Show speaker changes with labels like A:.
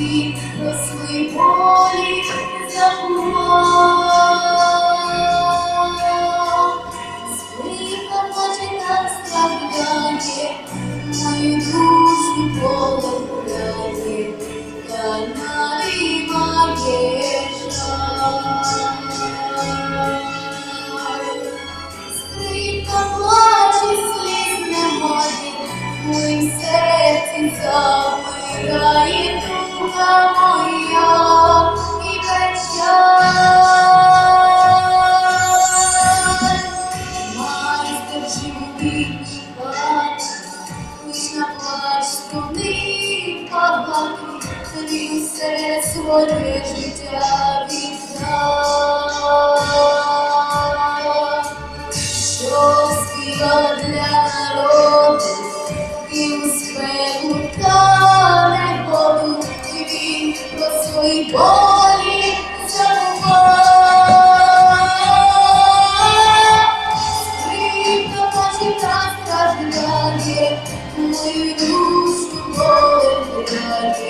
A: Росли полі за Все своє життя віддав, що співа для народу і усе. to
B: lose, oh,